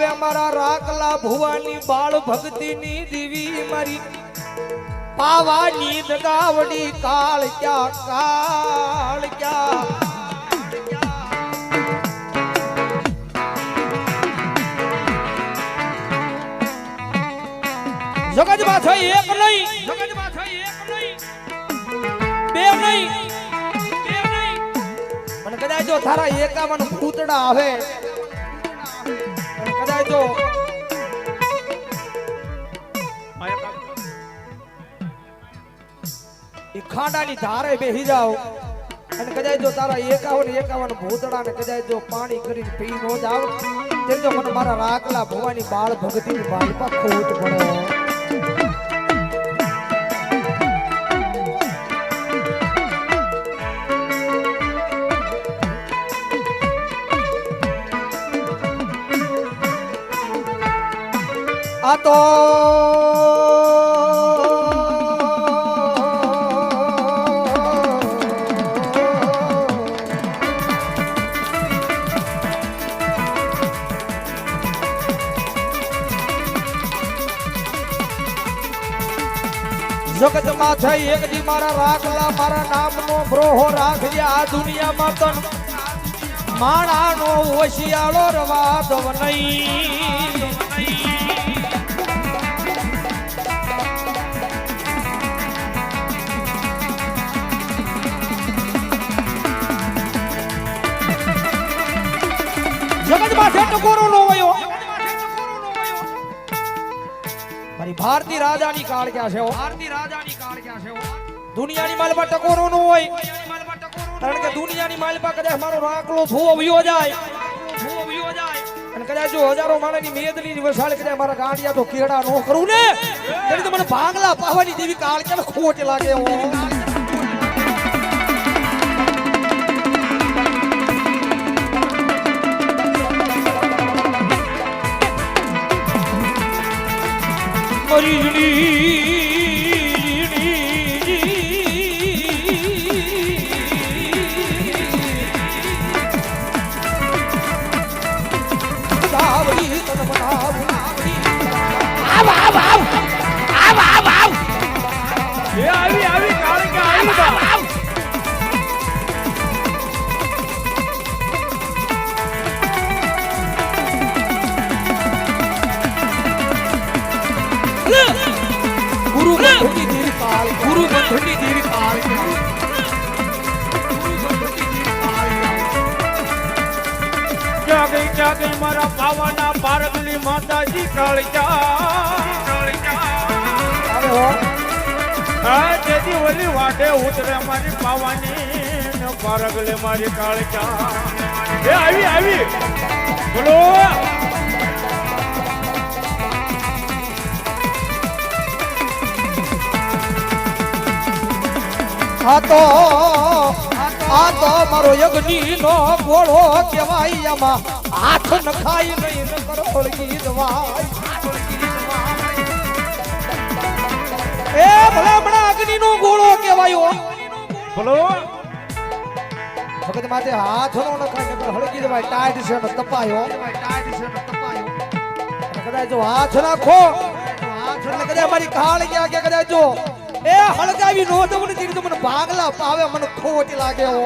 આવે અમારા રાખલા ભુવાની બાળ ભક્તિની દેવી મારી. પાવાની દગાવડી કાળ ક્યાં કાળ ક્યાં? જગતમાં થઈ એક નહીં. જગતમાં થઈ એક નહીં. બે નહીં. બે નહીં. મને કદાચ જો તારા એકાવન ભૂતડા આવે જો એ ખાંડાની ધારે બેહી જાઓ. અને કદાચ જો તારા એકાવન એકાવન ભૂતડા ને કદાચ જો પાણી કરીને પી નો જાવ તે જો મને મારા રાખલા ભવાની બાળ ભગતીની બાળપા ખોટ પડે આ તો જગતમાં થઈ એક દી મારા રાખલા મારા નામનો ગ્રોહો રાખજે આ દુનિયામાં તન માણાનો ઓશિયાળો રવા દવ નહીં. છે ટકોરો નો વયો. મારી ભારતી રાજાની કાળ ક્યાં છે ભારતી રાજાની કાળ ક્યાં છે દુનિયાની માલમાં ટકોરો નો હોય. કારણ કે દુનિયાની માલમાં કદાચ મારો રાકલો ભૂવો વયો જાય. અને કદાચ જો હજારો માણસની મેદની વસાળ કદાચ મારા ગાંડિયા તો કેડા નો કરું ને એટલે મને ભાંગલા પાવાની દેવી કાળ ક્યાં ખોટ લાગે હો એ આવી આવી કાળકા કાળ માતાજી હો હા તેથી ઓલી ઉતરે મારી પાવાની મારી કાળકા એ, આવી આવી. બોલો. આતો આ તો મારો યજ્ઞી નો ગોળો કહેવાય આમાં. હાથ નહીં ન કરો હોળગી દવાય એ ભલે હમણાં અગ્નિ નો ગોળો કહેવાયો બોલો. ભગત માથે હાથ નો ન ખાઈ નહીં હળગી દવાય ટાઈટ છે ને તપાયો ટાઈટ છે ને તપાયો કદાચ જો હાથ નાખો એટલે કદાચ મારી કાળ ગયા કે કદાચ જો એ હળગાવી નો તો મને કીધું મને ભાગલા પાવે મને ખોટ લાગે હો.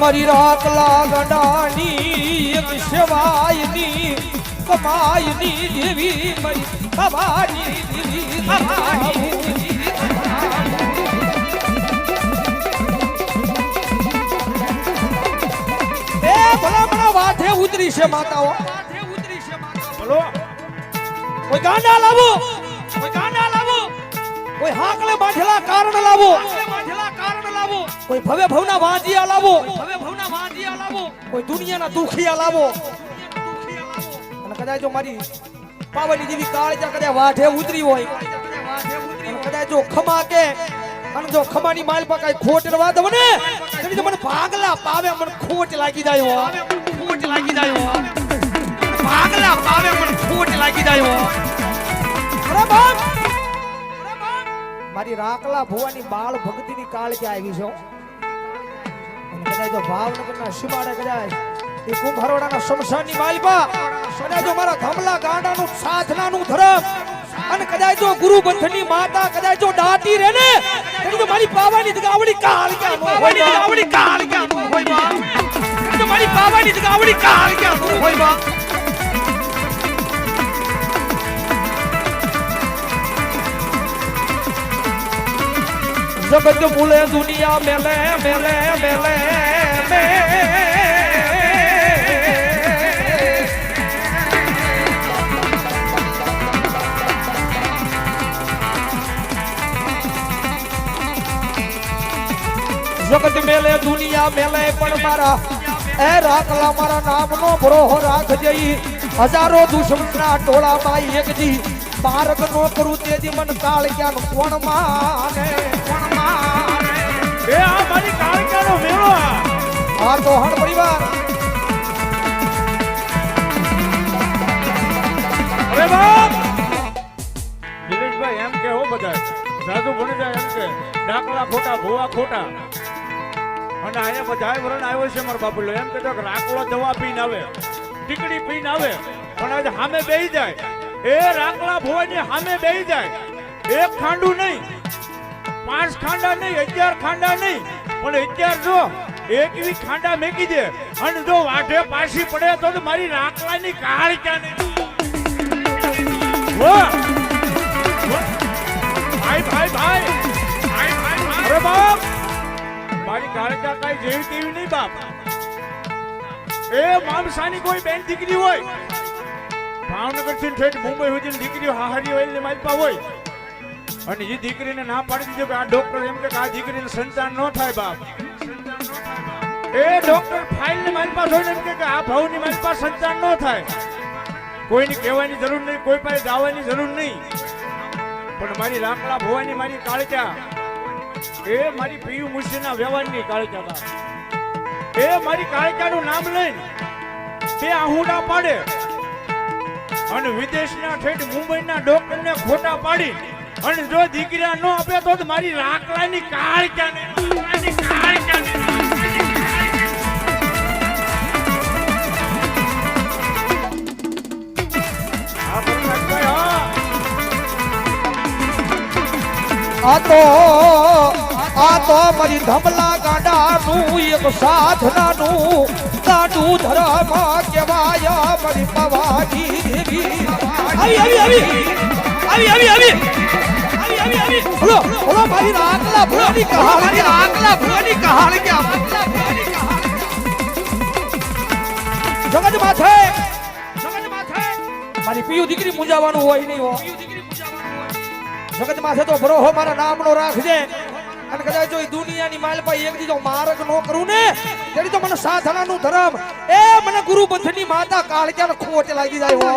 મારી રાત લાગડાની, એક સેવાયની, કમાયની દેવી, મારી કમાની દેવી કમાની ઉતરી છે માતાઓ. બોલો. કોઈ ગાંડા લાવો. કોઈ ગાંડા લાવો. કોઈ હાકલે બાંધેલા કારણ લાવો. કોઈ ભવે ભવના વાંજિયા લાવો. ભવે ભવના વાંજિયા લાવો કોઈ દુનિયાના દુખિયા લાવો. અને કદાચ જો મારી પાવડી જેવી કાળજા કદાચ વાઢે ઉતરી હોય. કદાચ જો ખમા કે અને જો ખમાની માલ પર કઈ ખોટ રવા દો ને મને ભાગલા પાવે મને ખોટ લાગી જાય લાગી જાય. પાગલા પાવે પણ ખોટ લાગી જાય. અરે બાપ મારી રાકલા ભુવાની બાળ ભક્તિની કાળ કે આવી છે. અને કદાચ જો ભાવનગરના સીમાડે કદાચ એ કુંભારવાડાના શમશાનની માલપા, કદાચ જો મારા ધમલા ગાંડાનું સાધનાનું ધરમ, અને કદાચ જો ગુરુ બંધની માતા, કદાચ જો દાટી રે ને તો મારી પાવાની ગાવડી કાળ કે પાવાની ગાવડી કાળ કે હોય તો મારી પાવાની ગાવડી કાળ કે હોય બા જગત ભૂલે, દુનિયા મેલે મેલે મેલે મે જગત મેલે, દુનિયા મેલે, પણ મારા એ રાખલા મારા નામનો રાખજે જઈ હજારો દુશ્મનના ટોળામાં એક દી માર્ગ નો કરું તેજી મન કાળ ક્યાં કોણ માને? કોણ માને? એ આ મારી કાળકાનો મેળો આ. આ તો હણ પરિવાર અરે બાપ! દિલીપભાઈ એમ કે હો બધા. સાધુ ભણી જાય એમ કે. ડાકલા ખોટા ભોવા ખોટા. અને અહીંયા બધા વરણ આવ્યો છે મારો બાપુલો. એમ કહેતો કે રાખલો દવા પીને આવે. ટીકડી પીને આવે. પણ આજે સામે બેહી જાય. એ રાખલા ભુવાની સામે બેહી જાય. એક ખાંડું નહીં. પાંચ ખાંડા નહીં, અગિયાર ખાંડા નહીં. પણ અગિયાર જો એકવી ખાંડા મેકી દે. અને જો વાઢે પાછી પડે તો મારી રાખલાની કાળ ક્યાં નહીં ભાઈ ભાઈ! ભાઈ ભાઈ ભાઈ. અરે બાપ! મારી કાળકા કઈ જેવી તેવી નહીં બાપ. એ મામસાની કોઈ બેન દીકરી હોય. ભાવનગરથી ઠેઠ મુંબઈ સુધી દીકરીઓ હાહારી હોય એટલે માલપા હોય. અને એ દીકરીને ના પાડી દીધો કે આ ડોક્ટર એમ કે આ દીકરીને સંતાન ન થાય બાપ. એ ડોક્ટર ફાઇલ ને માલપા જોઈને એમ કે આ ભાવની ની માલપા સંતાન ન થાય. કોઈને કહેવાની જરૂર નહીં, કોઈ પાસે ગાવાની જરૂર નહીં. પણ મારી લાકડા ભવાની મારી કાળજા એ મારી પીયુ મુશીના વ્યવહારની કાળજા એ મારી કાળજાનું નામ લઈને બે આહુડા પાડે અને વિદેશના ઠેઠ મુંબઈના ડોક્ટરને ખોટા પાડી અને જો દીકરા ન આપે તો મારી લાકડાની કાળ આ તો આ તો મારી ધમલા ગાડાનું એક સાધનાનું દાડું ધર્મ કેવાય મારી પવાની દેવી. આવી આવી આવી આવી આવી આવી બોલો બોલો, મારી આકલા ભૂવાની કહાણી મારી આકલા ભૂવાની કહાણી કે જગત માથે જગત માથે. મારી પીયુ દીકરી મુંજાવાનું હોય નહીં હોય જગત માથે તો ભરોહો મારા નામનો રાખજે. અને કદાચ જો દુનિયાની માલ પર એક દીધો માર્ગ નો કરું ને તેની તો મને સાધનાનું ધર્મ. એ મને ગુરુ બંધની માતા કાળક્યાનો ખોટ લાગી જાય હો.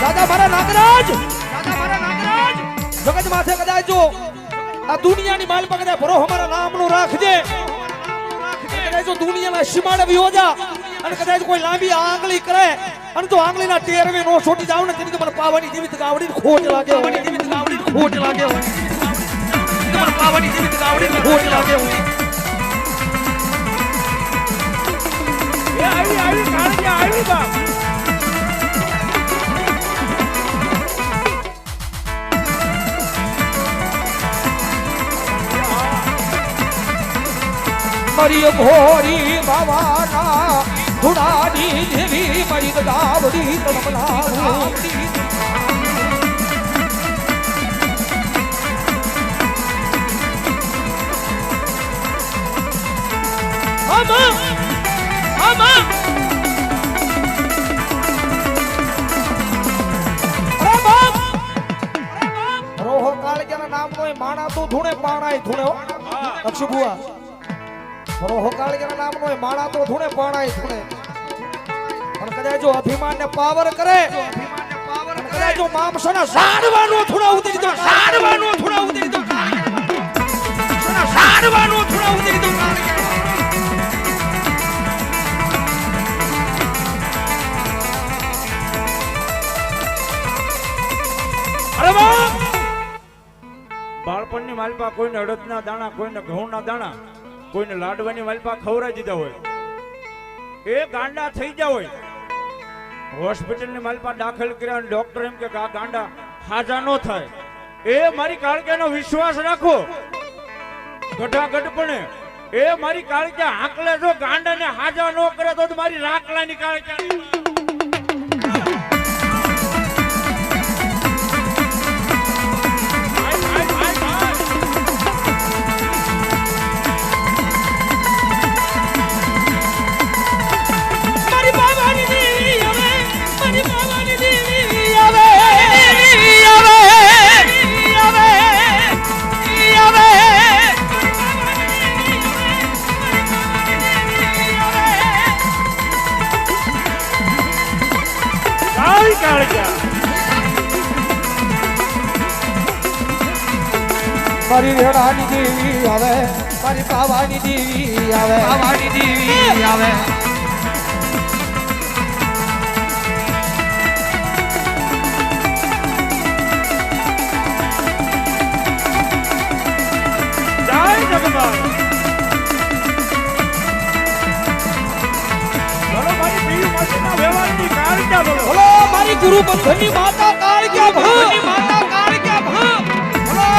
દાદા મારા નાગરાજ, દાદા મારા નાગરાજ જગત માથે કદાચ જો આ દુનિયાની માલ પર કદાચ ભરોહો મારા નામનો રાખજે. કદાચ જો દુનિયાના સીમાડે વિયો જા અને કદાચ કોઈ લાંબી આંગળી કરે અને તો આંગળીના ટેરવે નો છોટી જાવ ને તેની તમારે પાવાની જેવી તક આવડી ખોટ લાગે પાવાની જેવી તક ખોટ લાગે તમારે પાવાની જેવી તક ખોટ લાગે એ આવી આવી કાળજી આવી બાપ હરી ભોરી ભવાના ધુડાની દેવી મારી ગાવડી તમલાવડી આમાં આમાં અરે બાપ રોહો કાળજાના નામનો એ માણા તો ધૂણે પાણાય ધૂણે અક્ષુ બુઆ રોહો કાળજાના નામનો એ માણા તો ધૂણે પાણાય ધૂણે કદાચ જો અભિમાન ને પાવર કરે. કદાચ જો મામસોના સાડવાનું થોડા ઉતરી દો સાડવાનું થોડા ઉતરી દો સાડવાનું થોડા ઉતરી દો બાળપણની માલપા કોઈને અડદના દાણા કોઈને ઘઉંના દાણા કોઈને લાડવાની માલપા ખવરાઈ દીધા હોય. એ ગાંડા થઈ ગયા હોય. હોસ્પિટલની માલમાં દાખલ કર્યા અને ડોક્ટર એમ કે આ ગાંડા હાજા ન થાય. એ મારી કાળકેનો વિશ્વાસ રાખો. ગઢાગઢપણે. એ મારી કાળકે આંકલે જો ગાંડાને હાજા ન કરે તો મારી રાખલાની કાળકે મારી રેડાની દેવી આવે મારી પાવાની દેવી આવે. પાવાની દેવી આવે. બોલો મારી ગુરુ બંધનની માતા કાળિકા ભણની માતા કાળિકા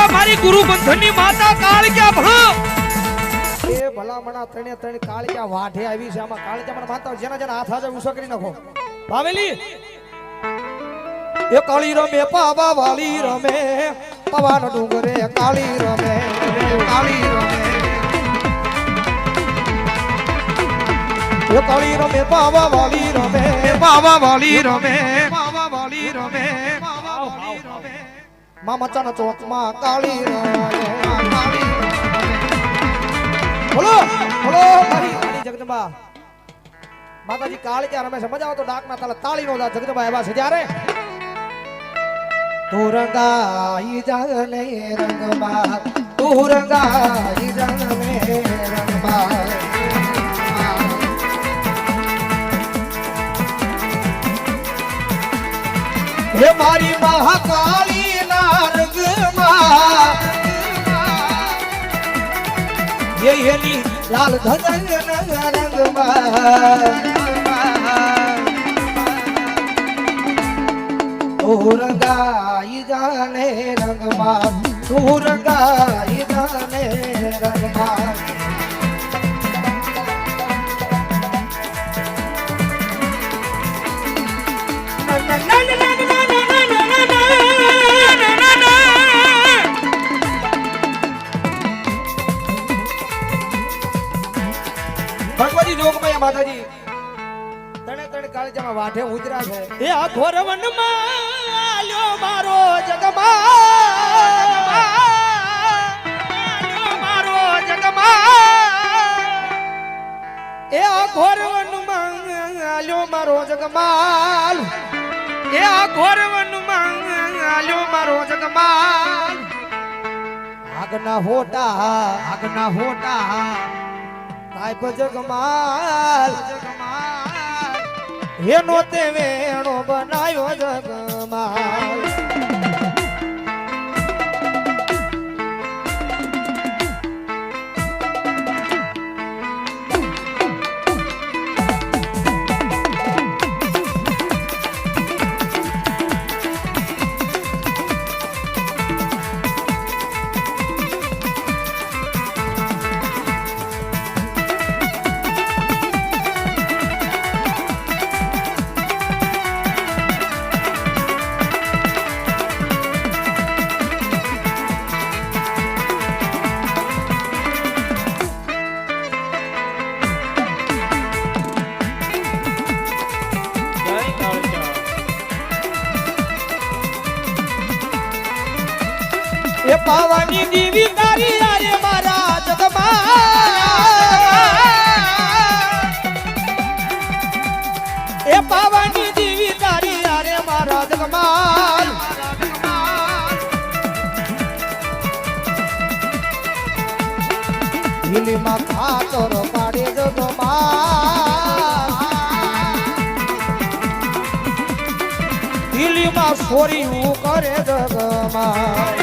ભણ મારી ગુરુ બંધનની માતા કાળિકા ભણ એ ભલામણા ત્રણે ત્રણ કાળિયા વાઢે આવી છે. આમાં કાળ ક્યાં માતા જેના જેના હાથ આજે ઉસો કરી નાખો. ભાવેલી, એ કાળી રમે, પાવા વાલી રમે, પવાન ડુંગરે કાળી રમે કાળી રમે. એ કાળી રમે, પાવા વાલી રમે, પાવા વાલી રમે મામા ચાના ચોકમાં કાળી બોલો બોલો મારી જગદંબા માતાજી કાળી ક્યાં રમે છે મજા આવે તો ડાકના તાલે તાળી નો જગદંબા એવા છે ત્યારે તું રંગાઈ જાને રંગમાં તું રંગાઈ જાને રંગમાં હે મારી મહાકાળી એની લાલ ધન રંગમાં. જાને રંગમાં તું રંગાઈ જાને રંગમાં. જોગમયા માતાજી. તણે તણે કાળજામાં વાઠે ઉજરા છે. એ આ ઘોરવન વનમાં આલ્યો મારો જગમાં. મારો જગમાં. એ આ ઘોર વનમાં આલ્યો મારો જગમાલ એ આ ઘોર વનમાં આલ્યો મારો જગમાલ આગના હોટા આગના હોટા. કાયપ જગમાલ એનો તે વેણો બનાવ્યો જગમાલ. એ પાવાની દીવી તારી અરે મારા જગમાલ. હિલીમાં ખાતર પાડે જગમાલ હિલીમાં છોરી કરે જગમાલ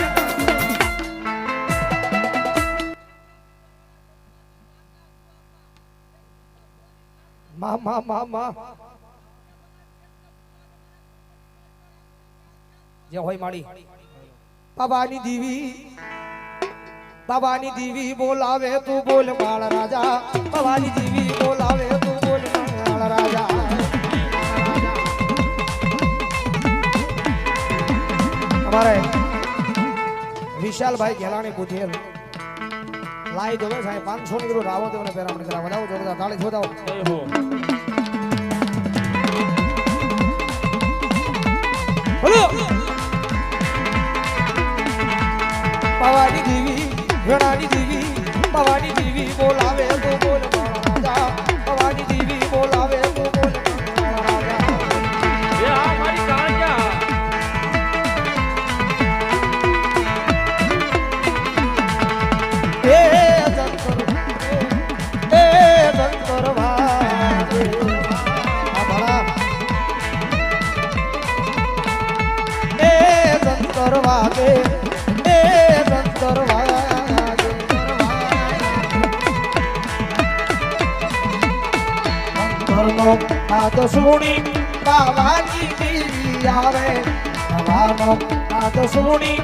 મા મા મા મા. જે હોય માળી. બાબાની દીવી બાબાની દીવી બોલાવે તું બોલ બાળ રાજા. બાબાની દીવી બોલાવે તું બોલ બાળ રાજા. અમારે વિશાલભાઈ ઘેલાણી પૂછેલ લાઈ દો સાહેબ પાંચસો ની કીધું રાવો દેવને પેરામણી કરાવો વધાવો જોરદાર તાળી છોડાવો જય પવાની દેવી વેણાની દેવી પવાની દેવી બોલાવે તો બોલ. અંતરનો હાથ સુણી બાવાની દીવી આવે. બાવાનો હાથ સુણી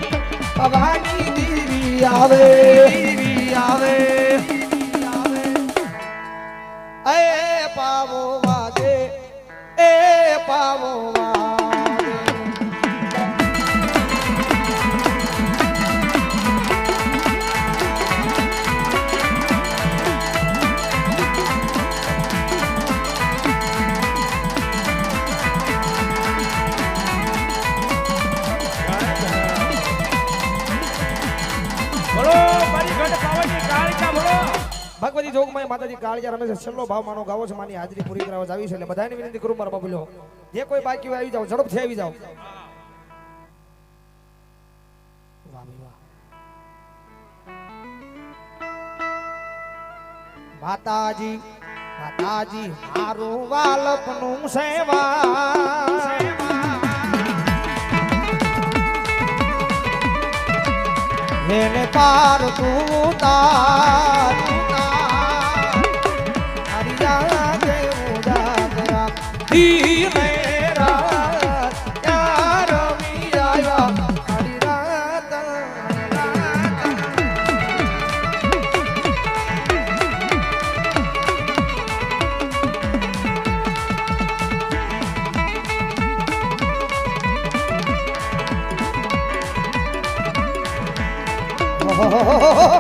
બાવાની દીવી આવે દીવી આવે. એ પાવો વાજે, એ પાવો ભગવતી જોગમાં માતાજી કાળજા રમે છેલ્લો ભાવ માનો ગાવો છે, માની હાજરી પૂરી કરાવવા આવી છે. એટલે બધાને વિનંતી કરું, મારા બાબુલો જે કોઈ બાકી હોય આવી જાઓ, ઝડપથી આવી જાઓ. માતાજી માતાજી મારું વાલપનું સેવા. એને પાર તું તાર 哈哈哈